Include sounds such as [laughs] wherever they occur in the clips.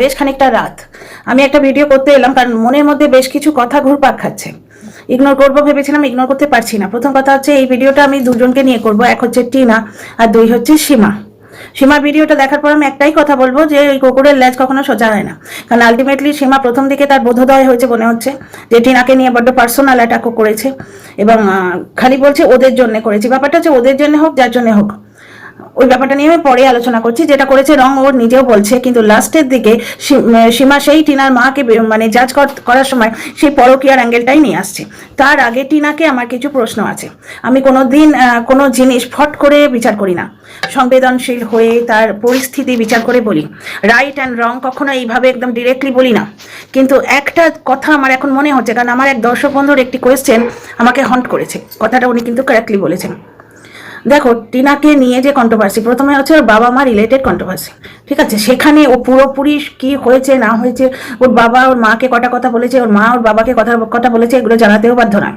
বেশ খানিকটা রাত। আমি একটা ভিডিও করতে এলাম, কারণ মনের মধ্যে বেশ কিছু কথা ঘুরপাক খাচ্ছে। ইগনোর করব, ভেবেছিলাম ইগনোর করতে পারছি না। প্রথম কথা হচ্ছে, এই ভিডিওটা আমি দুজনকে নিয়ে করব, এক হচ্ছে টিনা আর দুই হচ্ছে সীমা। সীমার ভিডিওটা দেখার পর আমি একটাই কথা বলব যে ওই কুকুরের লেজ কখনো সোজা হয় না। কারণ আলটিমেটলি সীমা প্রথম দিকে তার বোধোদয় হয়েছে মনে হচ্ছে, যে টিনাকে নিয়ে বড্ড পার্সোনাল অ্যাটাকও করেছে এবং খালি বলছে ওদের জন্য করেছি। ব্যাপারটা হচ্ছে ওদের জন্য হোক, যার জন্য হোক। ওই ব্যাপারটা নিয়ে আমি পরে আলোচনা করছি। যেটা করেছে রং ওর নিজেও বলছে, কিন্তু লাস্টের দিকে সীমা সেই টিনার মাকে মানে জাজ করার সময় সেই পরকীয়ার অ্যাঙ্গেলটাই নিয়ে আসছে। তার আগে টিনাকে আমার কিছু প্রশ্ন আছে। আমি কোনো দিন কোনো জিনিস ফট করে বিচার করি না। সংবেদনশীল হয়ে তার পরিস্থিতি বিচার করে বলি। রাইট অ্যান্ড রং কখনো এইভাবে একদম ডিরেক্টলি বলি না। কিন্তু একটা কথা আমার এখন মনে হচ্ছে, কারণ আমার এক দর্শক বন্ধুর একটি কোয়েশ্চেন আমাকে হন্ট করেছে। কথাটা উনি কিন্তু কারেক্টলি বলেছেন। দেখো, টিনাকে নিয়ে যে কন্ট্রোভার্সি প্রথমে হচ্ছে ওর বাবা মা রিলেটেড কন্ট্রোভার্সি ঠিক আছে? সেখানে ও পুরোপুরি কি হয়েছে, না হয়েছে, ওর বাবা ওর মাকে কটা কথা বলেছে, ওর মা ওর বাবাকে কথা কথা বলেছে, এগুলো জানাতেও বাধ্য নয়।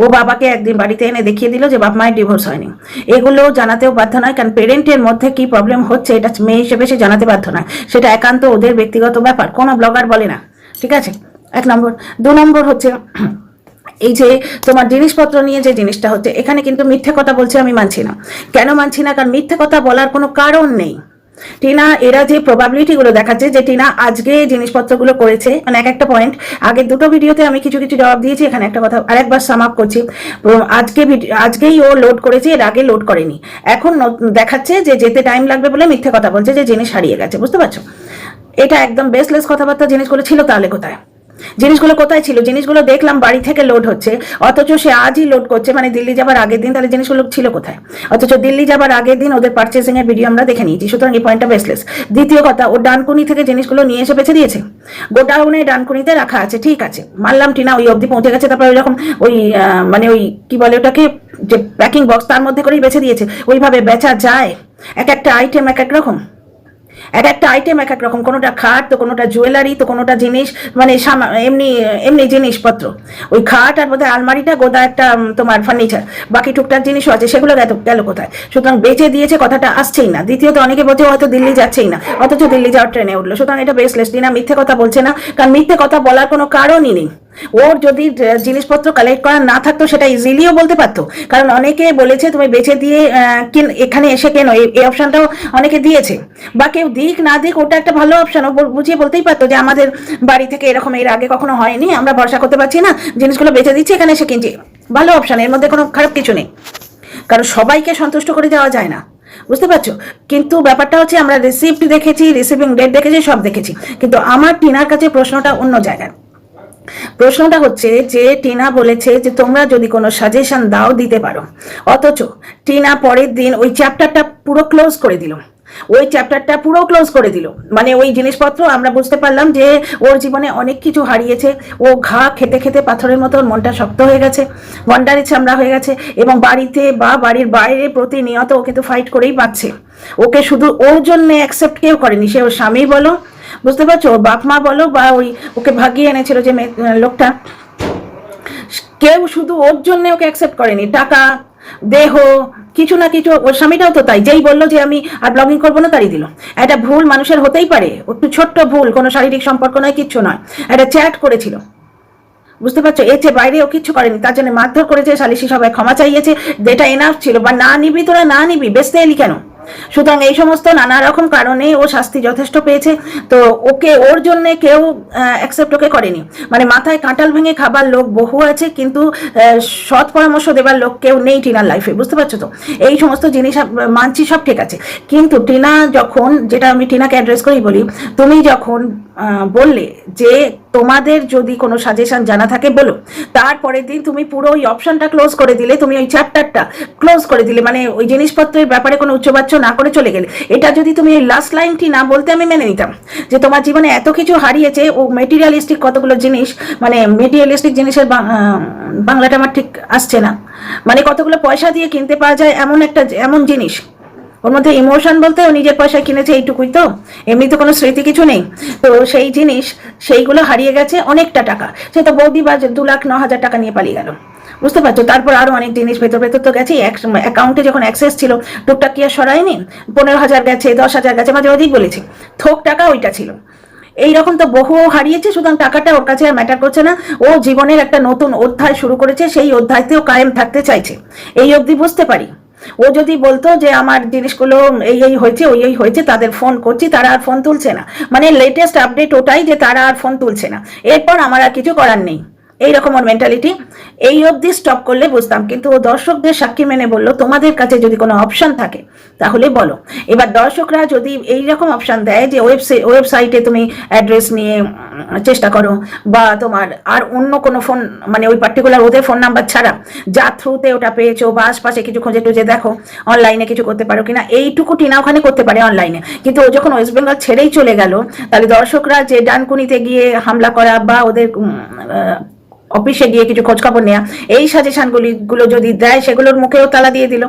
ও বাবাকে একদিন বাড়িতে এনে দেখিয়ে দিল যে বাপ মায়ের ডিভোর্স হয়নি। এগুলো জানাতেও বাধ্য নয়, কারণ পেরেন্টের মধ্যে কি প্রবলেম হচ্ছে, এটা মেয়ে হিসেবে সে জানাতে বাধ্য নয়। সেটা একান্ত ওদের ব্যক্তিগত ব্যাপার, কোনো ব্লগার বলে না, ঠিক আছে? এক নম্বর। দু নম্বর হচ্ছে এই যে তোমার জিনিসপত্র নিয়ে যে জিনিসটা হচ্ছে, এখানে কিন্তু মিথ্যে কথা বলছে আমি মানছি না। কেন মানছি না? কারণ মিথ্যে কথা বলার কোনো কারণ নেই। টিনা, এরা যে প্রবাবিলিটি গুলো দেখাচ্ছে যে টিনা আজকে জিনিসপত্রগুলো করেছে মানে এক একটা পয়েন্ট আগে দুটো ভিডিওতে আমি কিছু কিছু জবাব দিয়েছি, এখানে একটা কথা আরেকবার সাম আপ করছি। আজকে আজকেই ও লোড করেছে, এর আগে লোড করেনি। এখন দেখাচ্ছে যে যেতে টাইম লাগবে বলে মিথ্যে কথা বলছে, যে জিনিস হারিয়ে গেছে, বুঝতে পারছ? এটা একদম বেসলেস কথাবার্তা জিনিসগুলো ছিল তাহলে কোথায়? জিনিসগুলো কোথায় ছিল? জিনিসগুলো দেখলাম বাড়ি থেকে লোড হচ্ছে। অথচ সে আজই লোড করছে মানে দিল্লি যাবার আগের দিন তাহলে জিনিসগুলো ছিল কোথায়? অথচ দিল্লি যাবার আগের দিন ওদের পার্চেসিং এর ভিডিও আমরা দেখে নিয়েছি। সুতরাং এই পয়েন্টটা বেসলেস দ্বিতীয় কথা ও ডানকুনি থেকে জিনিসগুলো নিয়ে এসে বেছে দিয়েছে। গোডাউনে ডানকুনিতে রাখা আছে ঠিক আছে। মানলাম টিনা ওই অবধি পৌঁছে গেছে তারপরে ওই আহ, মানে ওই কি বলে ওটাকে যে প্যাকিং বক্স তার মধ্যে করেই বেছে দিয়েছে। ওইভাবে বেচা যায়? এক একটা আইটেম এক এক রকম? এক একটা আইটেম এক এক রকম। কোনোটা খাট, তো কোনোটা জুয়েলারি তো কোনোটা জিনিস মানে এমনি এমনি জিনিসপত্র। ওই খাট আর বোধহয় আলমারিটা, গোদা একটা তোমার ফার্নিচার বাকি টুকটাক জিনিসও আছে, সেগুলো গেল গেল কোথায়? সুতরাং বেঁচে দিয়েছে কথাটা আসছেই না। দ্বিতীয়ত, অনেকে বলছে, হয়তো দিল্লি যাচ্ছেই না। অথচ দিল্লি যাওয়ার ট্রেনে উঠল। সুতরাং এটা বেসলেস দিনা মিথ্যে কথা বলছে না। কারণ মিথ্যে কথা বলার কোনো কারণই নেই। ওর যদি জিনিসপত্র কালেক্ট করা না থাকতো, সেটা ইজিলিও বলতে পারতো। কারণ অনেকে বলেছে, তুমি বেঁচে দিয়ে এখানে এসে কেন? এই- অপশনটাও অনেকে দিয়েছে। বা কেউ দিক না দিক, ওটা একটা ভালো অপশন ও বুঝিয়ে বলতেই পারতো যে, আমাদের বাড়ি থেকে এরকম, এর আগে কখনো হয়নি, আমরা ভরসা করতে পারছি না। জিনিসগুলো বেঁচে দিচ্ছি, এখানে এসে কিনছি। ভালো অপশন এর মধ্যে কোনো খারাপ কিছু নেই। কারণ সবাইকে সন্তুষ্ট করে দেওয়া যায় না। বুঝতে পারছ? কিন্তু ব্যাপারটা হচ্ছে, আমরা রিসিপ্ট দেখেছি রিসিভিং ডেট দেখেছি, সব দেখেছি। কিন্তু আমার টিনার কাছে প্রশ্নটা অন্য জায়গায়। প্রশ্নটা হচ্ছে যে টিনা বলেছে যে তোমরা যদি কোনো সাজেশন দাও, দিতে পারো। অথচ টিনা পরের দিন ওই চ্যাপ্টারটা পুরো ক্লোজ করে দিল। ওই চ্যাপ্টারটা পুরো ক্লোজ করে দিল। মানে ওই জিনিসপত্র আমরা বুঝতে পারলাম যে ওর জীবনে অনেক কিছু হারিয়েছে। ও ঘা খেতে খেতে পাথরের মতো মনটা শক্ত হয়ে গেছে গন্ডারি চামড়া হয়ে গেছে এবং বাড়িতে বা বাড়ির বাইরে প্রতিনিয়ত ও কিন্তু ফাইট করেই পাচ্ছে। ওকে শুধু ওর জন্য অ্যাকসেপ্ট কেউ করেনি। সে ওর স্বামী বলো বুঝতে পারছ? বাপ মা বলো বা ওই ওকে ভাগিয়ে এনেছিল যে লোকটা, কেউ শুধু ওর জন্য ওকে অ্যাকসেপ্ট করেনি। টাকা, দেহ, কিছু না কিছু, ওর স্বামীটাও তো তাই। যেই বলল যে আমি আর ব্লগিং করব না, তারই দিল। একটা ভুল মানুষের হতেই পারে। একটু ছোট্ট ভুল, কোনো শারীরিক সম্পর্ক নয়, কিচ্ছু নয়। একটা চ্যাট করেছিল। বুঝতে পারছ? এর চেয়ে বাইরে ও কিচ্ছু করেনি। তার জন্য মারধর করেছে, সালিশি সবাই ক্ষমা চাইয়েছে। যেটা এনাফ ছিল। বা না নিবি তোরা, না নিবি বেসতে এলি কেন? সুতরাং এই সমস্ত নানা রকম কারণে ও শাস্তি যথেষ্ট পেয়েছে। তো ওকে ওর জন্য কেউ অ্যাকসেপ্ট ওকে করেনি। মানে মাথায় কাঁটাল ভেঙে খাবার লোক বহু আছে, কিন্তু সৎ পরামর্শ দেবার লোক কেউ নেই টিনার লাইফে বুঝতে পারছ তো? এই সমস্ত জিনিস মানছি সব ঠিক আছে। কিন্তু টিনা যখন, যেটা আমি টিনাকে অ্যাড্রেস করেই বলি, তুমি যখন বললে যে তোমাদের যদি কোনো সাজেশন জানা থাকে, বলো। তারপরের দিন তুমি পুরো ওই অপশনটা ক্লোজ করে দিলে, তুমি ওই চ্যাপ্টারটা ক্লোজ করে দিলে মানে ওই জিনিসপত্রের ব্যাপারে কোনো উচ্চবাচ্য না করে চলে গেলে। এটা যদি তুমি এই লাস্ট লাইনটি না বলতে আমি মেনে নিতাম, যে তোমার জীবনে এত কিছু হারিয়েছে, ও মেটেরিয়ালিস্টিক কতগুলো জিনিস মানে মেটেরিয়ালিস্টিক জিনিসের বাংলাটা আমার ঠিক আসছে না। মানে কতগুলো পয়সা দিয়ে কিনতে পাওয়া যায় এমন একটা এমন জিনিস। ওর মধ্যে ইমোশন বলতে ও নিজের পয়সা কিনেছে এইটুকুই তো, এমনি তো কোনো স্মৃতি কিছু নেই। তো সেই জিনিস, সেইগুলো হারিয়ে গেছে অনেকটা টাকা। সে তো বৌদি বা দু লাখ ন হাজার টাকা নিয়ে পালিয়ে গেল। বুঝতে পারছ? তারপর আরও অনেক জিনিস ভেতর ভেতর তো গেছে অ্যাকাউন্টে যখন অ্যাক্সেস ছিল, টুকটাক কি আর সরায়নি? পনেরো হাজার গেছে, দশ হাজার গেছে, মাঝে মাঝেই বলেছি, থোক, টাকা ওইটা ছিল। এই রকম তো বহু হারিয়েছে, সুতরাং টাকাটা ওর কাছে আর ম্যাটার করছে না। ও জীবনের একটা নতুন অধ্যায় শুরু করেছে, সেই অধ্যায়তেও কায়েম থাকতে চাইছে। এই অবধি বুঝতে পারি। ও যদি বলতো যে আমার জিনিসগুলো এই এই হয়েছে, ওই, এই হয়েছে, তাদের ফোন করছি, তারা আর ফোন তুলছে না। মানে লেটেস্ট আপডেট ওটাই যে তারা আর ফোন তুলছে না। এরপর আমার আর কিছু করার নেই। এইরকম ওর মেন্টালিটি এই অবধি স্টপ করলে বুঝতাম। কিন্তু ও দর্শকদের সাক্ষী মেনে বলল, তোমাদের কাছে যদি কোনো অপশন থাকে, তাহলে বলো। এবার দর্শকরা যদি এই রকম অপশন দেয় যে ওয়েবসাইট ওয়েবসাইটে তুমি অ্যাড্রেস নিয়ে চেষ্টা করো, বা তোমার আর অন্য কোনো ফোন মানে ওই পার্টিকুলার ওদের ফোন নাম্বার ছাড়া, যা থ্রুতে ওটা পেয়েছ, বা আশপাশে কিছু খুঁজে টুজে দেখো অনলাইনে কিছু করতে পারো কিনা এইটুকু টিনা ওখানে করতে পারে অনলাইনে কিন্তু ও যখন ওয়েস্ট বেঙ্গল ছেড়েই চলে গেল, তাহলে দর্শকরা যে ডানকুনিতে গিয়ে হামলা করা বা ওদের অফিসে গিয়ে কিছু খোঁজখবর নেওয়া এই সাজেশনগুলি গুলো যদি দেয়, সেগুলোর মুখেও তালা দিয়ে দিল।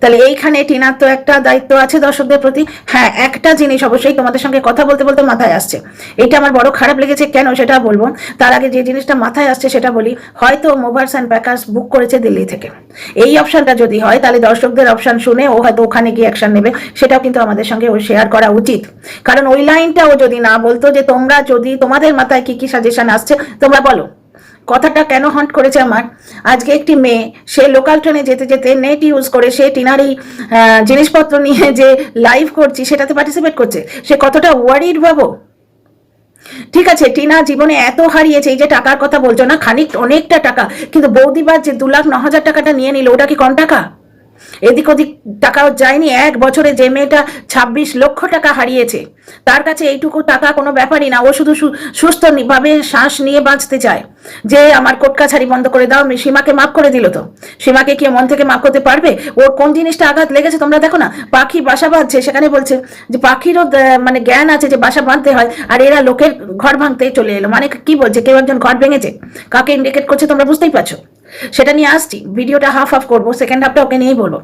তাহলে এইখানে টিনার তো একটা দায়িত্ব আছে দর্শকদের প্রতি। হ্যাঁ একটা জিনিস অবশ্যই তোমাদের সঙ্গে কথা বলতে বলতে মাথায় আসছে। এটা আমার বড় খারাপ লেগেছে, কেন সেটা বলব? তার আগে যে জিনিসটা মাথায় আসছে সেটা বলি। হয়তো মোভার্স অ্যান্ড প্যাকার্স বুক করেছে দিল্লি থেকে। এই অপশনটা যদি হয়, তাহলে দর্শকদের অপশন শুনে ও হয়তো ওখানে গিয়ে অ্যাকশন নেবে। সেটাও কিন্তু আমাদের সঙ্গে ও শেয়ার করা উচিত। কারণ ওই লাইনটা ও যদি না বলতো যে তোমরা যদি তোমাদের মাথায় কি কি সাজেশন আসছে, তোমরা বলো। কথাটা কেন হন্ট করেছে আমার? আজকে একটি মেয়ে, সে লোকাল ট্রেনে যেতে যেতে নেট ইউজ করে সে টিনার জিনিসপত্র নিয়ে যে লাইভ করছি, সেটাতে পার্টিসিপেট করছে। সে কতটা ওয়ারিড ভাবো? ঠিক আছে, টিনা জীবনে এত হারিয়েছে, এই যে টাকার কথা বলছো না, খানিক অনেকটা টাকা, কিন্তু বৌদিবার যে দু লাখ ন হাজার টাকাটা নিয়ে নিল, ওটা কি কম টাকা? এদিক ওদিক টাকাও যায়নি। এক বছরে যে মেয়েটা ছাব্বিশ লক্ষ টাকা হারিয়েছে, তার কাছে এইটুকু টাকা কোনো ব্যাপারই না। ও শুধু সু- সুস্থ ভাবে শ্বাস নিয়ে বাঁচতে চায়। যে আমার কোট কাছারি বন্ধ করে দাও সীমাকে মাফ করে দিল তো। সীমাকে কি মন থেকে মাফ করতে পারবে? ওর কোন জিনিসটা আঘাত লেগেছে তোমরা দেখো না? পাখি বাসা বাঁধছে, সেখানে বলছে যে পাখিরও মানে জ্ঞান আছে যে বাসা বাঁধতে হয়, আর এরা লোকের ঘর ভাঙতে চলে এলো। মানে কি বলছে? কেউ একজন ঘর ভেঙেছে? কাকে ইন্ডিকেট করছে তোমরা বুঝতেই পারছ? সেটা নিয়ে আসছি, ভিডিওটা হাফ হাফ করব সেকেন্ড হাফটা ওকে নিয়েই বলব।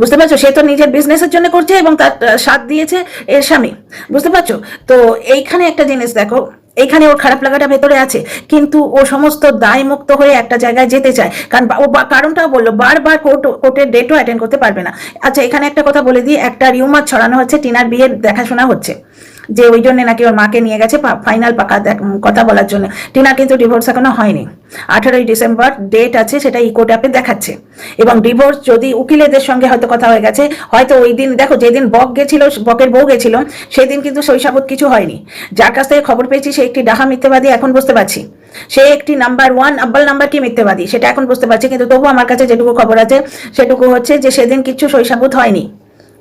বুঝতে পারছ? সে তো নিজের বিজনেসের জন্য করছে এবং তার সাথ দিয়েছে এর স্বামী। বুঝতে পারছ? তো এইখানে একটা জিনিস দেখো, এইখানে ওর খারাপ লাগাটা ভেতরে আছে, কিন্তু ও সমস্ত দায় মুক্ত হয়ে একটা জায়গায় যেতে চায়। কারণ ও কারণটাও বলল, বারবার কোর্ট, কোর্টের ডেটও অ্যাটেন্ড করতে পারবে না। আচ্ছা এখানে একটা কথা বলে দিই, একটা রিউমার ছড়ানো হচ্ছে, টিনার বিয়ের দেখাশোনা হচ্ছে। যে ওই জন্য নাকি ওর মাকে নিয়ে গেছে ফাইনাল পাকা কথা বলার জন্য। টিনার কিন্তু ডিভোর্স এখনও হয়নি। আঠারোই ডিসেম্বর ডেট আছে, সেটা ইকো ট্যাপে দেখাচ্ছে। এবং ডিভোর্স যদি উকিলেদের সঙ্গে হয়তো কথা হয়ে গেছে, হয়তো ওই দিন দেখো, যেদিন বক গেছিল, বকের বউ গেছিল সেই দিন কিন্তু শৈশাবত কিছু হয়নি। যার কাছ থেকে খবর পেয়েছি, সে একটি ডাহা মিথ্যেবাদী এখন বুঝতে পারছি। সে একটি নাম্বার ওয়ান আব্বাল নাম্বার কি মিথ্যেবাদী, সেটা এখন বুঝতে পারছি। কিন্তু তবু আমার কাছে যেটুকু খবর আছে, সেটুকু হচ্ছে যে সেদিন কিছু শৈশাবত হয়নি।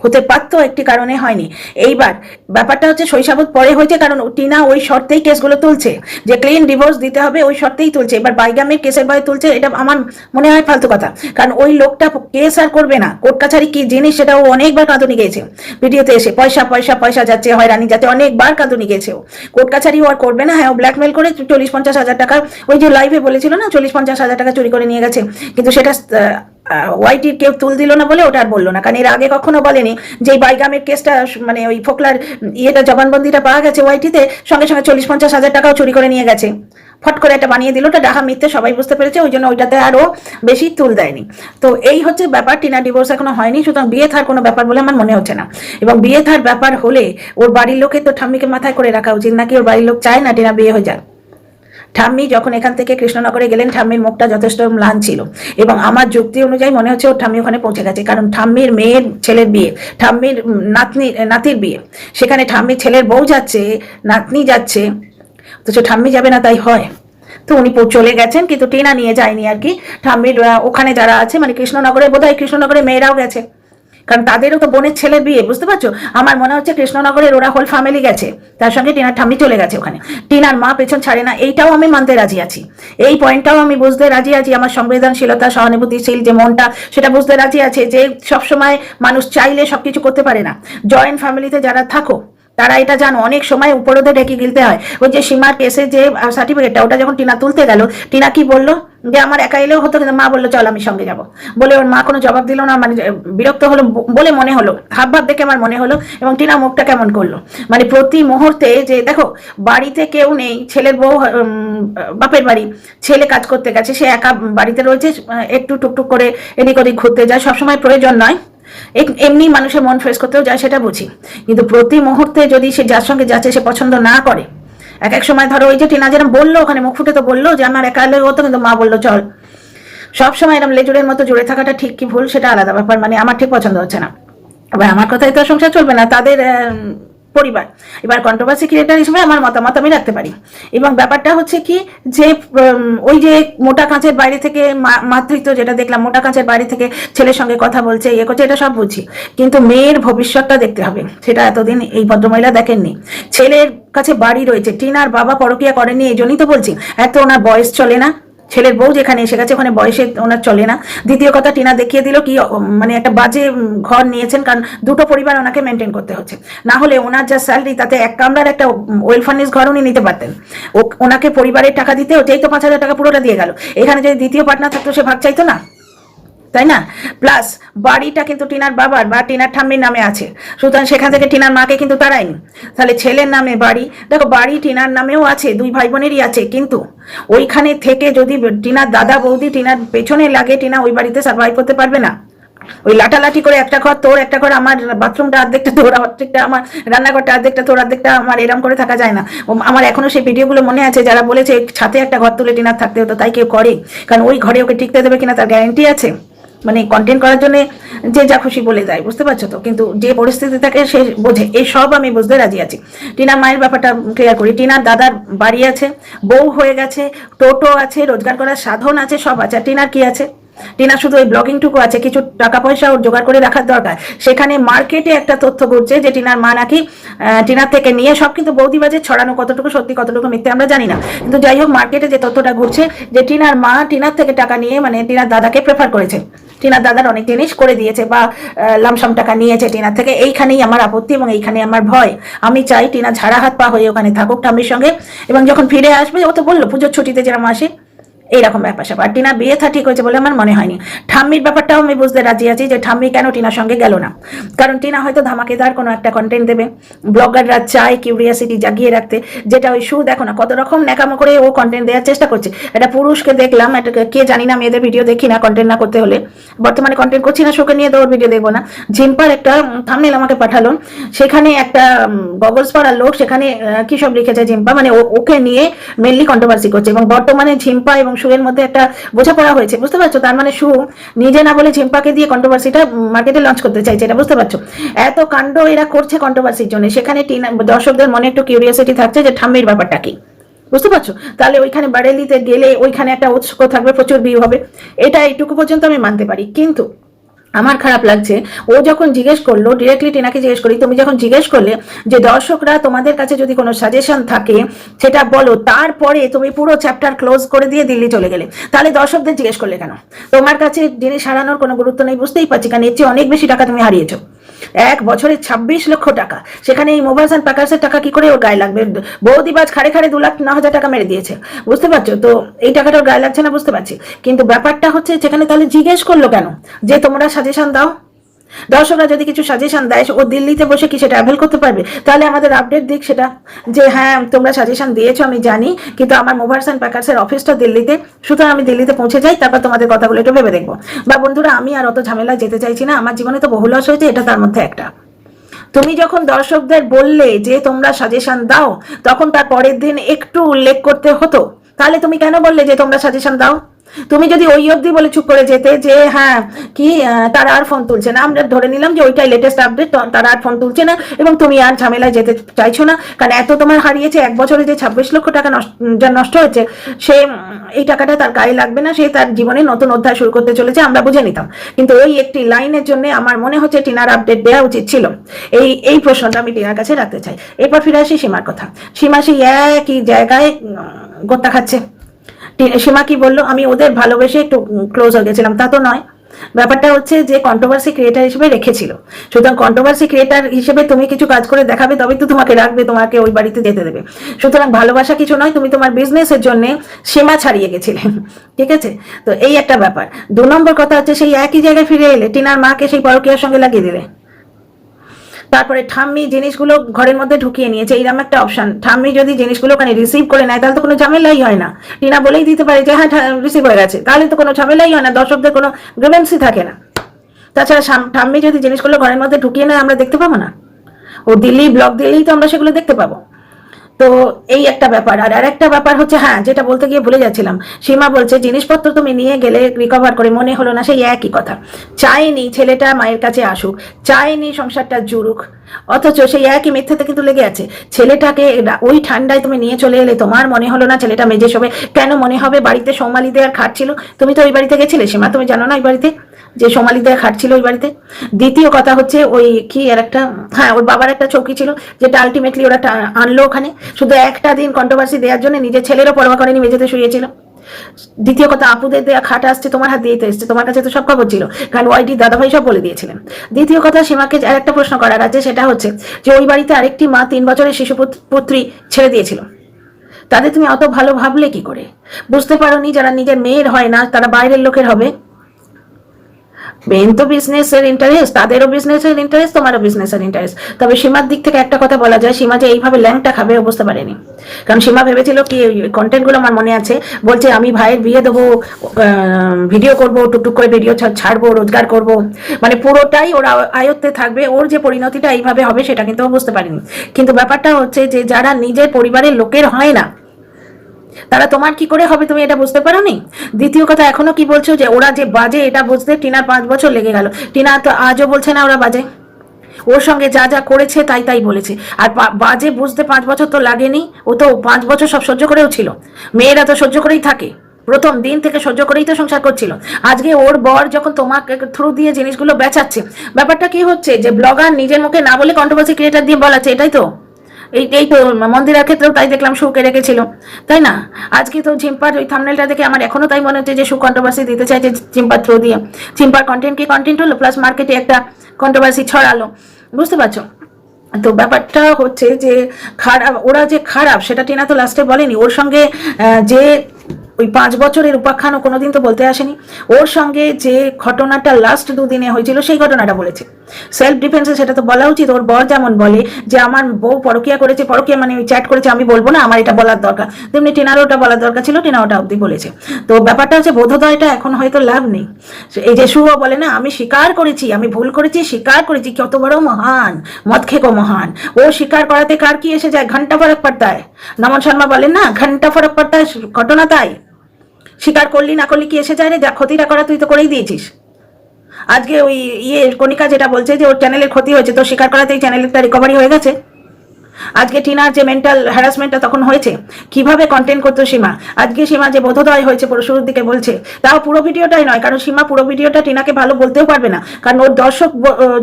হতে পারতো একটি কারণে হয়নি। এইবার ব্যাপারটা হচ্ছে শৈশাবত পরে হয়েছে কারণ টিনা ওই শর্তেই কেসগুলো তুলছে। যে ক্লিন ডিভোর্স দিতে হবে ওই শর্তেই তুলছে। এবার বাইগামের কেসের ভয়ে তুলছে এটা আমার মনে হয় ফালতু কথা। কারণ ওই লোকটা কেস আর করবে না। কোর্ট কাছারি কি জিনিস সেটা ও অনেকবার কাঁদুনি গিয়েছে ভিডিওতে এসে পয়সা পয়সা পয়সা যাচ্ছে হয়রানি যাচ্ছে, অনেকবার কাঁদুনি গিয়েছে ও। কোর্ট কাছারি ও আর করবে না। হ্যাঁ ও ব্ল্যাকমেল করে চল্লিশ, পঞ্চাশ হাজার টাকা ওই যে লাইভে বলেছিল না, চল্লিশ, পঞ্চাশ হাজার টাকা চুরি করে নিয়ে গেছে। কিন্তু সেটা ওয়াইটির কেউ তুল দিল না বলে ওটা আর বলল না। কারণ এর আগে কখনো বলেনি যে বাইগামের কেসটা মানে ওই ফোকলার ইয়েটা, জবানবন্দিটা পাওয়া গেছে ওয়াইটিতে সঙ্গে সঙ্গে চল্লিশ পঞ্চাশ হাজার টাকাও চুরি করে নিয়ে গেছে। ফট করে একটা বানিয়ে দিল, ওটা ডাহা মিথ্যে, সবাই বুঝতে পেরেছে, ওই জন্য ওইটাতে আরও বেশি তুল দেয়নি। তো এই হচ্ছে ব্যাপার, টিনা ডিভোর্স এখনও হয়নি, সুতরাং বিয়ে থার কোনো ব্যাপার বলে আমার মনে হচ্ছে না। এবং বিয়ে থার ব্যাপার হলে ওর বাড়ির লোকে তো ঠাম্মিকে মাথায় করে রাখা উচিত, নাকি ওর বাড়ির লোক চায় না টিনা বিয়ে হয়ে যাক? ঠাম্মি যখন এখান থেকে কৃষ্ণনগরে গেলেন, ঠাম্মির মুখটা যথেষ্ট ম্লান ছিল এবং আমার যুক্তি অনুযায়ী মনে হচ্ছে ওর ঠাম্মি ওখানে পৌঁছে গেছে। কারণ ঠাম্মির মেয়ের ছেলের বিয়ে, ঠাম্মির নাতনি, নাতির বিয়ে, সেখানে ঠাম্মির ছেলের বউ যাচ্ছে, নাতনি যাচ্ছে, অথচ ঠাম্মি যাবে না তাই হয়। তো উনি চলে গেছেন, কিন্তু টিনা নিয়ে যায়নি আর কি। ঠাম্মির ওখানে যারা আছে মানে কৃষ্ণনগরে, বোধহয় কৃষ্ণনগরে মেয়েরাও গেছে। কারণ তাদেরও তো বোনের ছেলে বিয়ে, বুঝতে পারছ? আমার মনে হচ্ছে কৃষ্ণনগরের ওরা হোল ফ্যামিলি গেছে, তার সঙ্গে টিনার ঠাম্মি চলে গেছে ওখানে। টিনার মা পেছন ছাড়ে না, এইটাও আমি মানতে রাজি আছি। এই পয়েন্টটাও আমি বুঝতে রাজি আছি, আমার সংবেদনশীলতা, সহানুভূতিশীল যে মনটা, সেটা বুঝতে রাজি আছে যে সবসময় মানুষ চাইলে সবকিছু করতে পারে না। জয়েন্ট ফ্যামিলিতে যারা থাকো, তারা এটা জানো, অনেক সময় উপরোধে ডেকে গিলতে হয়। ওই যে সীমার কেসে যে সার্টিফিকেটটা ওটা যখন টিনা তুলতে গেল, টিনা কি বলল? যে আমার একা এলেও হতো কিন্তু মা বলল, চল আমি সঙ্গে যাব। বলে ওর মা কোনো জবাব দিল না মানে বিরক্ত হলো বলে মনে হলো হাব ভাব দেখে আমার মনে হলো, এবং টিনা মুখটা কেমন করল। মানে প্রতি মুহূর্তে যে, দেখো, বাড়িতে কেউ নেই, ছেলের বউ বাপের বাড়ি, ছেলে কাজ করতে গেছে, সে একা বাড়িতে রয়েছে, একটু টুকটুক করে এদিক ওদিক ঘুরতে যায়, সবসময় প্রয়োজন নয়। এমনি মানুষের মন ফ্রেশ করতেও যায়, সেটা বুঝি। কিন্তু প্রতি মুহূর্তে যদি সে যার সঙ্গে যাচ্ছে, সে পছন্দ না করে এক এক সময় ধরো ওই যে টিনা যেরকম বলল, ওখানে মুখ ফুটে তো বলল যে আমার একা হতো, কিন্তু মা বলল, চল। সব সময় এরকম লেজুরের মতো জুড়ে থাকাটা ঠিক কি ভুল, সেটা আলাদা ব্যাপার মানে আমার ঠিক পছন্দ হচ্ছে না। এবার আমার কথাই তো সংসার চলবে না। তাদের পরিবার। এবার কন্ট্রোভার্সি ক্রিয়েটার হিসেবে আমার মতামত আমি রাখতে পারি। এবং ব্যাপারটা হচ্ছে কি, যে ওই যে মোটা কাঁচের বাইরে থেকে মাতৃত্ব যেটা দেখলাম, মোটা কাঁচের বাইরে থেকে ছেলের সঙ্গে কথা বলছে ইয়ে করছে, এটা সব বুঝি। কিন্তু মেয়ের ভবিষ্যৎটা দেখতে হবে। সেটা এতদিন এই ভদ্রমহিলা দেখেননি। ছেলের কাছে বাড়ি রয়েছে, টিনার বাবা পরকিয়া করেনি এই জন্যই তো বলছি, এত ওনার বয়স চলে না। ছেলের বউ যেখানে এসে গেছে, ওখানে বয়সে ওনার চলে না। দ্বিতীয় কথা, টিনা দেখিয়ে দিল কি মানে একটা বাজে ঘর নিয়েছেন, কারণ দুটো পরিবার ওনাকে মেনটেন করতে হচ্ছে। না হলে ওনার যা স্যালারি তাতে এক কামরার একটা ওয়েলফারনেস ঘর উনি নিতে পারতেন। ওনাকে পরিবারের টাকা দিতে হতেই তো পাঁচ হাজার টাকা পুরোটা দিয়ে গেল। এখানে যদি দ্বিতীয় পার্টনার থাকতো, সে ভাগ চাইতো না? তাই না? প্লাস বাড়িটা কিন্তু টিনার বাবার বা টিনার ঠাম্মির নামে আছে। সুতরাং সেখান থেকে টিনার মাকে কিন্তু তারাইনি তাহলে ছেলের নামে বাড়ি? দেখো, বাড়ি টিনার নামেও আছে, দুই ভাই বোনেরই আছে, কিন্তু ওইখানে থেকে যদি টিনার দাদা বৌদি টিনার পেছনে লাগে, টিনা ওই বাড়িতে সার্ভাইভ করতে পারবে না। ওই লাটালাটি করে একটা ঘর, তোর একটা ঘর, আমার বাথরুমটা অর্ধেকটা তোর অর্ধেকটা আমার রান্নাঘরটা অর্ধেকটা তোর অর্ধেকটা আমার এরম করে থাকা যায় না। আমার এখনও সেই ভিডিওগুলো মনে আছে, যারা বলেছে ছাতে একটা ঘর তুলে টিনার থাকতে হতো, তাই কেউ করে। কারণ ওই ঘরে ওকে টিকতে দেবে কিনা তার গ্যারেন্টি আছে। মানে কন্টেন্ট করার জন্য যে যা খুশি বলে যায়, বুঝতে পারছ তো? কিন্তু যে পরিস্থিতি থাকে সে বোঝে, এই সব আমি বুঝতে রাজি আছি। টিনা মায়ের ব্যাপারটা ক্লিয়ার করি। টিনার দাদার বাড়ি আছে, বউ হয়ে গেছে, টোটো আছে, রোজগার করার সাধন আছে, সব আছে। আর টিনার কি আছে? টিনা শুধু ওই ব্লগিংটুকু আছে, কিছু টাকা পয়সা ওর জোগাড় করে রাখার দরকার। সেখানে মার্কেটে একটা তথ্য ঘুরছে যে টিনার মা নাকি টিনার থেকে নিয়ে সব কিন্তু বৌদিবাজে ছড়ানো কতটুকু সত্যি, কতটুকু মিথ্যে আমরা জানি না। কিন্তু যাই হোক মার্কেটে যে তথ্যটা ঘুরছে যে টিনার মা টিনার থেকে টাকা নিয়ে মানে টিনার দাদাকে প্রেফার করেছে। টিনার দাদার অনেক জিনিস করে দিয়েছে বা লামসাম টাকা নিয়েছে টিনার থেকে। এইখানেই আমার আপত্তি এবং এইখানে আমার ভয়। আমি চাই টিনা ঝাড়া হাত পা হয়ে ওখানে থাকুক ঠাম্মির সঙ্গে। এবং যখন ফিরে আসবে, ও তো বলল, পুজোর ছুটিতে যেরকম আসে। এইরকম ব্যাপার স্যাপার। টিনা বিয়ে থা ঠিক হয়েছে বলে আমার মনে হয়নি। ঠাম্মির ব্যাপারটাও আমি বুঝতে রাজি আছি যে ঠাম্মি কেন টিনার সঙ্গে গেল না। কারণ টিনা হয়তো ধামাকেদার কোনো একটা কন্টেন্ট দেবে। ব্লগাররা চায় কিউরিয়াসিটি জাগিয়ে রাখতে। যেটা ওই শু দেখো না, কত রকম ন্যাকামো করে ও কন্টেন্ট দেওয়ার চেষ্টা করছে। একটা পুরুষকে দেখলাম, একটা কে জানি না, মেয়েদের ভিডিও দেখি না কন্টেন্ট না করতে হলে। বর্তমানে কন্টেন্ট করছি না, শোকে নিয়ে তো ওর ভিডিও দেখব না। ঝিম্পার একটা থামনেল আমাকে পাঠালো। সেখানে একটা গগলস পরার লোক সেখানে কি সব লিখেছে ঝিম্পা? মানে ওকে নিয়ে মেনলি কন্ট্রোভার্সি করছে। এবং বর্তমানে ঝিম্পা এবং সুয়ের মধ্যে একটা বোঝাপড়া হয়েছে, বুঝতে পারছ? তার মানে সু নিজে না বলে ঝিম্পাকে দিয়ে কন্ট্রোভার্সিটা মার্কেটে লঞ্চ করতে চাইছে এটা, বুঝতে পারছ? এত কাণ্ড এরা করছে কন্ট্রোভার্সির জন্য। সেখানে দর্শকদের মনে একটু কিউরিয়াসিটি থাকছে যে ঠাম্মির ব্যাপারটা কি? বুঝতে পারছ? তাহলে ওইখানে বারেলিতে গেলে ওইখানে একটা উৎসুক থাকবে, প্রচুর ভিউ হবে। এটা এইটুকু পর্যন্ত আমি মানতে পারি। কিন্তু আমার খারাপ লাগছে। ও যখন জিজ্ঞেস করল ডিরেক্টলি টিনাকে জিজ্ঞেস করি, তুমি যখন জিজ্ঞেস করলে যে দর্শকরা তোমাদের কাছে যদি কোনো সাজেশন থাকে, সেটা বলো, তারপরে তুমি পুরো চ্যাপ্টার ক্লোজ করে দিয়ে দিল্লি চলে গেলে। তাহলে দর্শকদের জিজ্ঞেস করলে কেন? তোমার কাছে জিনিস হারানোর কোনো গুরুত্ব নেই, বুঝতেই পারছি, কারণ এর চেয়ে অনেক বেশি টাকা তুমি হারিয়েছো। এক বছরে ছাব্বিশ লক্ষ টাকা। সেখানে এই মোবাইলস অ্যান্ড প্যাকার্সের টাকা কি করে ওর গায়ে লাগবে? বৌদিবাজ খাড়ে খাড়ে দু লাখ ন হাজার টাকা মেরে দিয়েছে। বুঝতে পারছ? তো এই টাকাটা ওর গায়ে লাগছে না, বুঝতে পারছি। কিন্তু ব্যাপারটা হচ্ছে সেখানে তাহলে জিজ্ঞেস করল কেন? যে তোমরা সাজেশন দাও। দর্শকরা যদি কিছু সাজেশন দেয়, ও দিল্লিতে বসে কি সেটা অ্যাভেল করতে পারবে? তাহলে আমাদের আপডেট দিক সেটা। যে হ্যাঁ তোমরা সাজেশন দিয়েছ, আমি জানি, কিন্তু আমার মোভার্স অ্যান্ড প্যাকার্সের অফিসটা দিল্লিতে। সুতরাং আমি দিল্লিতে পৌঁছে যাই, তারপর তোমাদের কথাগুলো একটু ভেবে দেখব। বা বন্ধুরা, আমি আর অত ঝামেলা যেতে চাইছি না, আমার জীবনে তো বহু লস হয়েছে, এটা তার মধ্যে একটা। তুমি যখন দর্শকদের বললে যে তোমরা সাজেশন দাও, তখন তার পরের দিন একটু উল্লেখ করতে হতো। তাহলে তুমি কেন বললে যে তোমরা সাজেশন দাও? তুমি যদি ওই অবধি বলে চুপ করে যেতে যে হ্যাঁ কি তারা আর ফোন তুলছে না। আমরা ধরে নিলাম যে ওইটাই লেটেস্ট আপডেট তারা আর ফোন তুলছে না এবং তুমি আর ঝামেলায় যেতে চাইছো না। কারণ এত তোমার হারিয়েছে, এক বছরে যে ছাব্বিশ লক্ষ টাকা যা নষ্ট হয়েছে, সে এই টাকাটা তার গায়ে লাগবে না, সে তার জীবনে নতুন অধ্যায় শুরু করতে চলেছে, আমরা বুঝে নিতাম। কিন্তু ওই একটি লাইনের জন্য আমার মনে হচ্ছে টিনার আপডেট দেওয়া উচিত ছিল। এই এই প্রশ্নটা আমি টিনার কাছে রাখতে চাই। এরপর ফিরে আসি সীমার কথা। সীমা সেই একই জায়গায় গোত্তা খাচ্ছে। সীমা কি বলল? আমি ওদের ভালোবেসে একটু ক্লোজ হয়ে গেছিলাম। তা তো নয়। ব্যাপারটা হচ্ছে যে কন্ট্রোভার্সি ক্রিয়েটার হিসেবে রেখেছিল। সুতরাং কন্ট্রোভার্সি ক্রিয়েটার হিসেবে তুমি কিছু কাজ করে দেখাবে তবে তো তোমাকে রাখবে, তোমাকে ওই বাড়িতে যেতে দেবে। সুতরাং ভালোবাসা কিছু নয়, তুমি তোমার বিজনেসের জন্য সীমা ছাড়িয়ে গেছিলে। [laughs] ঠিক আছে? তো এই একটা ব্যাপার। দু নম্বর কথা হচ্ছে, সেই একই জায়গায় ফিরে এলে টিনার মাকে সেই পরকীয়ার সঙ্গে লাগিয়ে দিলে। তারপরে ঠাম্মি জিনিসগুলো ঘরের মধ্যে ঢুকিয়ে নিয়েছে এইরকম একটা অপশন ঠাম্মি যদি জিনিসগুলো ওখানে রিসিভ করে নেয়, তাহলে তো কোনো ঝামেলাই হয় না। টিনা বলেই দিতে পারে যে হ্যাঁ রিসিভ হয়ে গেছে। তাহলে তো কোনো ঝামেলাই হয় না, দর্শকদের কোনো গ্রেভেন্সি থাকে না। তাছাড়া ঠাম্মি যদি জিনিসগুলো ঘরের মধ্যে ঢুকিয়ে নেয়, আমরা দেখতে পাবো না? ও দিল্লি ব্লক দিলেই তো আমরা সেগুলো দেখতে পাবো। তো এই একটা ব্যাপার। আর আরেকটা ব্যাপার হচ্ছে হ্যাঁ যেটা বলতে গিয়ে ভুলে যাচ্ছিলাম। সীমা বলছে, জিনিসপত্র তুমি নিয়ে গেলে রিকভার করে মনে হলো না, সেই একই কথা। চাইনি ছেলেটা মায়ের কাছে আসুক চাইনি সংসারটা জুড়ুক, অথচ সেই একই মিথ্যেতে কিন্তু লেগে আছে। ছেলেটাকে ওই ঠান্ডায় তুমি নিয়ে চলে এলে তোমার মনে হলো না, ছেলেটা মেজে সবে কেন মনে হবে? বাড়িতে সোমালি দেওয়ার খাট ছিল। তুমি তো ওই বাড়িতে গেছিলে সীমা, তুমি জানো না ওই বাড়িতে? যে সোমালি দেওয়া খাট ছিল ওই বাড়িতে। দ্বিতীয় কথা হচ্ছে ওই কি আর একটা হ্যাঁ ওর বাবার একটা চৌকি ছিল, যেটা আলটিমেটলি ওরা আনলো ওখানে। শুধু একটা দিন কন্ট্রোভার্সি দেওয়ার জন্য নিজের ছেলেরও পরোয়া করেনি, মেঝেতে শুয়েছিল। দ্বিতীয় কথা, আপুদের দেয়া খাট আসছে, তোমার হাত দিয়েতে এসছে, তোমার কাছে তো সব খবর ছিল। কারণ ওয়াইটি দাদাভাই সব বলে দিয়েছিলেন। দ্বিতীয় কথা, সীমাকে আর একটা প্রশ্ন করার আছে, সেটা হচ্ছে যে ওই বাড়িতে আরেকটি মা তিন বছরের শিশু পুত- পুত্রী ছেড়ে দিয়েছিল। তাদের তুমি অত ভালো ভাবলে কি করে? বুঝতে পারোনি যারা নিজের মেয়ের হয় না, তারা বাইরের লোকের হবে। মেন তো বিজনেসের ইন্টারেস্ট তাদেরও বিজনেসের ইন্টারেস্ট তোমারও বিজনেসের ইন্টারেস্ট তবে সীমার দিক থেকে একটা কথা বলা যায়, সীমা যে এইভাবে ল্যাংটা খাবে বুঝতে পারেনি কারণ সীমা ভেবেছিল কি কন্টেন্টগুলো আমার মনে আছে, বলছে আমি ভাইয়ের বিয়ে দেবো ভিডিও করব, টুকটুক করে ভিডিও ছাড়বো, রোজগার করব। মানে পুরোটাই ওর আয়ত্তে থাকবে, ওর যে পরিণতিটা এইভাবে হবে সেটা কিন্তু বুঝতে পারেনি। কিন্তু ব্যাপারটা হচ্ছে যে যারা নিজের পরিবারের লোকের হয় না তারা তোমার কি করে হবে তুমি এটা বুঝতে পারো নি দ্বিতীয় কথা, এখনও কি বলছো যে ওরা যে বাজে এটা বুঝতে টিনার পাঁচ বছর লেগে গেল। টিনা তো আজও বলছে না ওরা বাজে। ওর সঙ্গে যা যা করেছে তাই তাই বলেছে। আর বাজে বুঝতে পাঁচ বছর তো লাগেনি। ও তো পাঁচ বছর সব সহ্য করেও ছিল। মেয়েরা তো সহ্য করেই থাকে। প্রথম দিন থেকে সহ্য করেই তো সংসার করছিল। আজকে ওর বর যখন তোমাকে থ্রু দিয়ে জিনিসগুলো বেচাচ্ছে, ব্যাপারটা কি হচ্ছে যে ব্লগার নিজের মুখে না বলে কন্ট্রোভার্সি ক্রিয়েটার দিয়ে বলাচ্ছে, এটাই তো? এই এই তো মন্দিরার ক্ষেত্রেও তাই দেখলাম সুখে রেখেছিল, তাই না? আজকে তো ঝিম্পার ওই থামনেলটা দেখে আমার এখনও তাই মনে হচ্ছে যে সু কন্ট্রোভার্সি দিতে চাইছে ঝিম্পার থ্রো দিয়ে। ঝিম্পার কন্টেন্ট কি কন্টেন্ট হলো? প্লাস মার্কেটে একটা কন্ট্রোভার্সি ছড়ালো। বুঝতে পারছ? তো ব্যাপারটা হচ্ছে যে খারাপ, ওরা যে খারাপ, সেটা টিনা তো লাস্টে বলেনি। ওর সঙ্গে যে ওই পাঁচ বছরের উপাখ্যানও কোনোদিন তো বলতে আসেনি। ওর সঙ্গে যে ঘটনাটা লাস্ট দুদিনে হয়েছিল, সেই ঘটনাটা বলেছে। সেলফ ডিফেন্সে সেটা তো বলা উচিত। ওর বর যেমন বলে যে, আমার বউ পরকিয়া করেছে, পরকিয়া মানে ওই চ্যাট করেছে, আমি বলব না, আমার এটা বলার দরকার। তেমনি টিনারও ওটা বলার দরকার ছিল, টিনা ওটা অবধি বলেছে। তো ব্যাপারটা হচ্ছে, বোধোদয়টা এখন হয়তো লাভ নেই। এই যে শুভ বলে না, আমি স্বীকার করেছি, আমি ভুল করেছি, স্বীকার করেছি, কত বড় মহান, মদ খেকো মহান। ও স্বীকার করাতে কার কি এসে যায়? ঘণ্টা ফরক পড়তা হয় নমন শর্মা বলেন, না, ঘণ্টা ফরক পড়তা হয় ঘটনা তাই। স্বীকার করলি না করলি কি এসে যায় রে যা ক্ষতিটা করা তুই তো করেই দিয়েছিস। আজকে ওই ইয়ে কণিকা যেটা বলছে যে ওর চ্যানেলের ক্ষতি হয়েছে, তো স্বীকার করাতেই চ্যানেলটা রিকভারি হয়ে গেছে। আজকে টিনার যে মেন্টাল হ্যারাসমেন্টটা তখন হয়েছে, কীভাবে কন্টেন্ট করতো সীমা? আজকে সীমা যে বোধোদয় হয়েছে শুরুর দিকে বলছে, তাও পুরো ভিডিওটাই নয়, কারণ সীমা পুরো ভিডিওটা টিনাকে ভালো বলতেও পারবে না। কারণ ওর দর্শক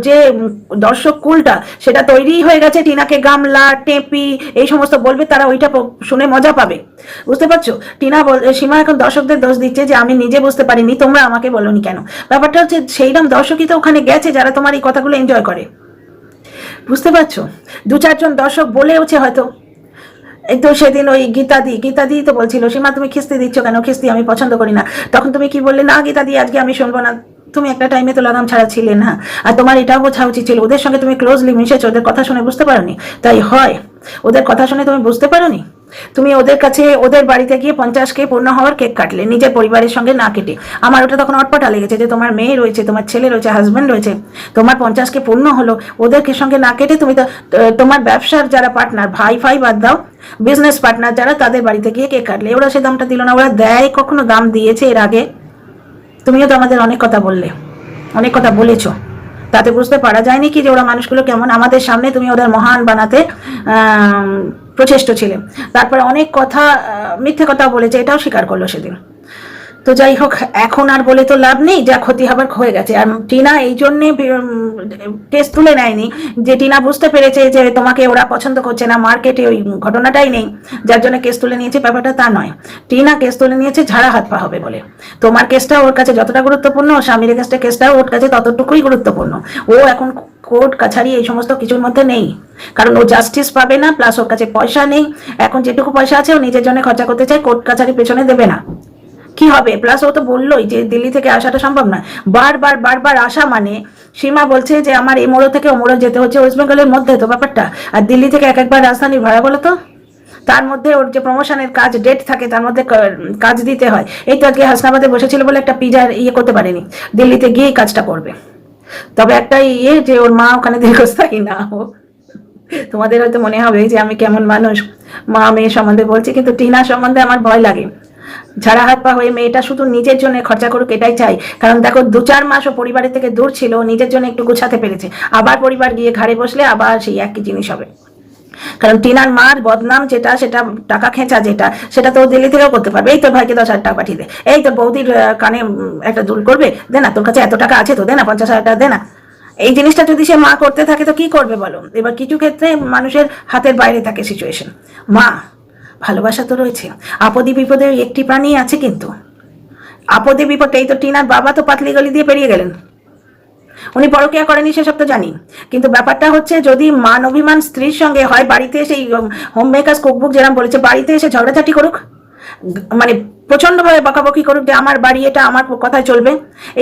যে দর্শক কুলটা, সেটা তৈরিই হয়ে গেছে টিনাকে গামলা, টেপি, এই সমস্ত বলবে, তারা ওইটা শুনে মজা পাবে। বুঝতে পারছ? টিনা সীমা এখন দর্শকদের দোষ দিচ্ছে যে আমি নিজে বুঝতে পারিনি, তোমরা আমাকে বলনি কেন? ব্যাপারটা হচ্ছে সেইরকম দর্শকই তো ওখানে গেছে, যারা তোমার এই কথাগুলো এনজয় করে। বুঝতে পারছ? দু চারজন দর্শক বলেওছে হয়তো। এই তো সেদিন ওই গীতাদি গীতাদি তো বলছিল, সীমা, তুমি খিস্তি দিচ্ছ কেন? খিস্তি আমি পছন্দ করি না। তখন তুমি কি বললে, না গীতাদি, আজকে আমি শুনব না। তুমি একটা টাইমে তো লাগাম ছাড়া ছিলে না। আর তোমার এটাও বোঝা উচিত ছিল। ওদের সঙ্গে তুমি ক্লোজলি মিশেছো, ওদের কথা শুনে বুঝতে পারোনি? তাই হয়। ওদের কথা শুনে তুমি বুঝতে পারোনি? তুমি ওদের কাছে, ওদের বাড়িতে গিয়ে পঞ্চাশ কে পূর্ণ হওয়ার কেক কাটলে, নিজের পরিবারের সঙ্গে না কেটে। আমার ওটা তখন অটপটা লেগেছে যে তোমার মেয়ে রয়েছে, তোমার ছেলে রয়েছে হাজব্যান্ড রয়েছে, তোমার পঞ্চাশ কে পূর্ণ হলো ওদেরকে সঙ্গে না কেটে তুমি তো তোমার ব্যবসার যারা পার্টনার ভাই ফাই বাদ দাও বিজনেস পার্টনার যারা তাদের বাড়িতে গিয়ে কেক কাটলে। ওরা সে দামটা দিল না, ওরা দেয়, কখনো দাম দিয়েছে এর আগে। তুমিও তো আমাদের অনেক কথা বললে, অনেক কথা বলেছ। তাতে বুঝতে পারা যায়নি কি যে ওরা মানুষগুলো কেমন। আমাদের সামনে তুমি ওদের মহান বানাতে প্রচেষ্ট ছিলেন। তারপরে অনেক কথা মিথ্যে কথা বলেছে এটাও স্বীকার করল সেদিন। তো যাই হোক, এখন আর বলে তো লাভ নেই, যা ক্ষতি হবার হয়ে গেছে। আর টিনা এই জন্যে কেস তুলে নেয়নি যে টিনা বুঝতে পেরেছে যে তোমাকে ওরা পছন্দ করছে না মার্কেটে ওই ঘটনাটাই নেই, যার জন্য কেস তুলে নিয়েছে, ব্যাপারটা তা নয়। টিনা কেস তুলে নিয়েছে, ঝাড়া হাত পা হবে বলে। তোমার কেসটা ওর কাছে যতটা গুরুত্বপূর্ণ, স্বামীর কেসটা কেসটাও ওর কাছে ততটুকুই গুরুত্বপূর্ণ। ও এখন কোর্ট কাছারি এই সমস্ত কিছুর মধ্যে নেই। কারণ ও জাস্টিস পাবে না প্লাস ওর কাছে পয়সা নেই। এখন যেটুকু পয়সা আছে, ও নিজের জন্য খরচা করতে চায় কোর্ট কাছারি পেছনে দেবে না। কি হবে? প্লাস ও তো বললোই যে দিল্লি থেকে আসাটা সম্ভব নয়। বারবার বারবার আসা মানে সীমা বলছে যে আমার এই মোড়ো থেকে ও মোড়ো যেতে হচ্ছে ওয়েস্ট বেঙ্গলের মধ্যে তো ব্যাপারটা। আর দিল্লি থেকে এক একবার রাজধানীর ভাড়া বলো তো? তার মধ্যে ওর যে প্রমোশনের কাজ ডেট থাকে, তার মধ্যে কাজ দিতে হয়। এই তো আজকে হাসনাবাদে বসেছিল বলে একটা পিজার ইয়ে করতে পারেনি। দিল্লিতে গিয়েই কাজটা করবে। তবে একটা ইয়ে যে ওর মা ওখানে দীর্ঘস্থায়ী না হোক তোমাদের হয়তো মনে হবে যে আমি কেমন মানুষ। মা মেয়ে সম্বন্ধে বলছি, কিন্তু টিনা সম্বন্ধে আমার ভয় লাগে। ঝাড়া হাত পা হয়ে মেয়েটা শুধু নিজের জন্য খরচা করুক এটাই চাই। কারণ দেখো, দু চার মাস ও পরিবারের থেকে দূর ছিল নিজের জন্য একটু গুছাতে পেরেছে। আবার পরিবার গিয়ে ঘাড়ে বসলে আবার সেই একই জিনিস হবে। কারণ টিনার মার বদনাম যেটা, সেটা টাকা খেঁচা যেটা, সেটা তো দিল্লি থেকেও করতে পারবে। এই তোর ভাইকে দশ হাজার টাকা পাঠিয়ে দে। এই তোর বৌদির কানে একটা দুল করবে? দে না, তোর কাছে এত টাকা আছে তো দে না, পঞ্চাশ হাজার টাকা দে না। এই জিনিসটা যদি সে মা করতে থাকে তো কি করবে বলো? এবার কিছু ক্ষেত্রে মানুষের হাতের বাইরে থাকে সিচুয়েশন মা ভালোবাসা তো রয়েছে। আপদে বিপদে একটি প্রাণী আছে কিন্তু। আপদে বিপদে এই তো টিনার বাবা তো পাতলি গলি দিয়ে পেরিয়ে গেলেন। উনি পরকিয়া করেনি সেসব তো জানি। কিন্তু ব্যাপারটা হচ্ছে, যদি মান অভিমান স্ত্রীর সঙ্গে হয়, বাড়িতে এসে হোম মেকার্স কুকবুক যেরকম বলেছে, বাড়িতে এসে ঝগড়াঝাটি করুক মানে প্রচন্ডভাবে বকাবকি করুক যে, আমার বাড়ি এটা আমার কথায় চলবে।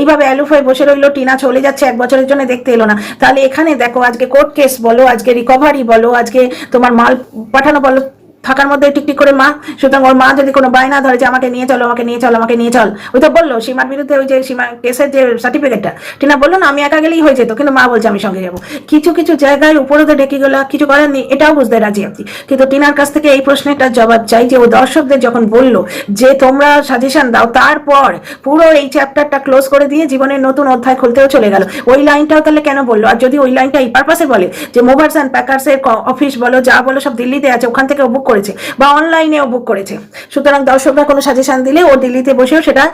এইভাবে অ্যালুফ হয়ে বসে রইল, টিনা চলে যাচ্ছে, এক বছরের জন্য দেখতে এলো না। তাহলে এখানে দেখো, আজকে কোর্ট কেস বলো, আজকে রিকভারি বলো, আজকে তোমার মাল পাঠানো বলো থাকার মধ্যে টিকটিক করে মা, সুতরাং ওর মা যদি কোনো বায়না ধরে যে আমাকে নিয়ে চলো, আমাকে নিয়ে চলো, আমাকে নিয়ে চল ওই তো বলল সীমার বিরুদ্ধে ওই যে সীমা কেসের যে সার্টিফিকেটটা টিনা বলল, না, আমি একা গেলেই হয়ে যেত। কিন্তু মা বলছে, আমি সঙ্গে যাব। কিছু কিছু জায়গায় উপরে তো ডেকে গেলো কিছু করার নেই, এটাও বুঝতে রাজি আছি কিন্তু টিনার কাছ থেকে এই প্রশ্নটার জবাব চাই যে ও দর্শকদের যখন বলল যে তোমরা সাজেশন দাও, তারপর পুরো এই চ্যাপ্টারটা ক্লোজ করে দিয়ে জীবনের নতুন অধ্যায় খুলতেও চলে গেল। ওই লাইনটাও তাহলে কেন বলল? আর যদি ওই লাইনটা এই পারপাসে বলে যে মোভার্স অ্যান্ড প্যাকার্সের অফিস বলো, যা বলো, সব দিল্লিতে আছে, ওখান থেকে বুক করেছে বা অনলাইনেও বুক করেছে। সুতরাং দর্শকরা কোনো সাজেশন দিলে ও দিল্লিতে বসেও সেটা,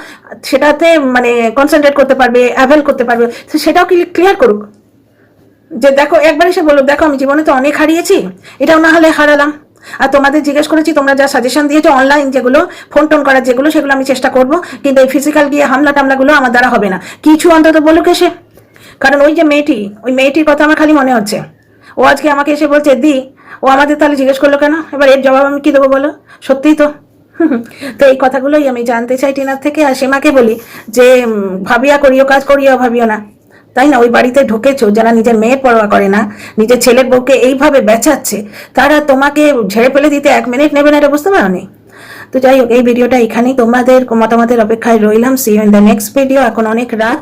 সেটাতে মানে কনসেন্ট্রেট করতে পারবে অ্যাভেল করতে পারবে সেটাও কি ক্লিয়ার করুক। যে দেখো, একবার এসে বলুক দেখো, আমি জীবনে তো অনেক হারিয়েছি, এটাও না হলে হারালাম। আর তোমাদের জিজ্ঞেস করেছি, তোমরা যা সাজেশন দিয়েছ অনলাইন যেগুলো ফোন টোন করার যেগুলো, সেগুলো আমি চেষ্টা করব, কিন্তু এই ফিজিক্যাল গিয়ে হামলা টামলাগুলো আমার দ্বারা হবে না। কিছু অন্তত বলুক এসে। কারণ ওই যে মেয়েটি, ওই মেয়েটির কথা আমার খালি মনে হচ্ছে। ও আজকে আমাকে এসে বলছে, দি ও আমাদের তাহলে জিজ্ঞেস করল কেন? এবার এর জবাব আমি কি দেবো বলো? সত্যিই তো। [laughs] তো এই কথাগুলোই আমি জানতে চাই টিনার থেকে আর সীমাকে বলি যে ভাবিয়া করিও কাজ, করিও ভাবিও না। তাই না? ওই বাড়িতে ঢুকেছো, যারা নিজের মেয়ের পরোয়া করে না, নিজের ছেলের বউকে এইভাবে বেচাচ্ছে, তারা তোমাকে ঝেড়ে ফেলে দিতে এক মিনিট নেবে না এটা বুঝতে পারো নি তো যাই হোক, এই ভিডিওটা এখানেই। তোমাদের মতামতের অপেক্ষায় রইলাম। See in the next video এখন অনেক রাত।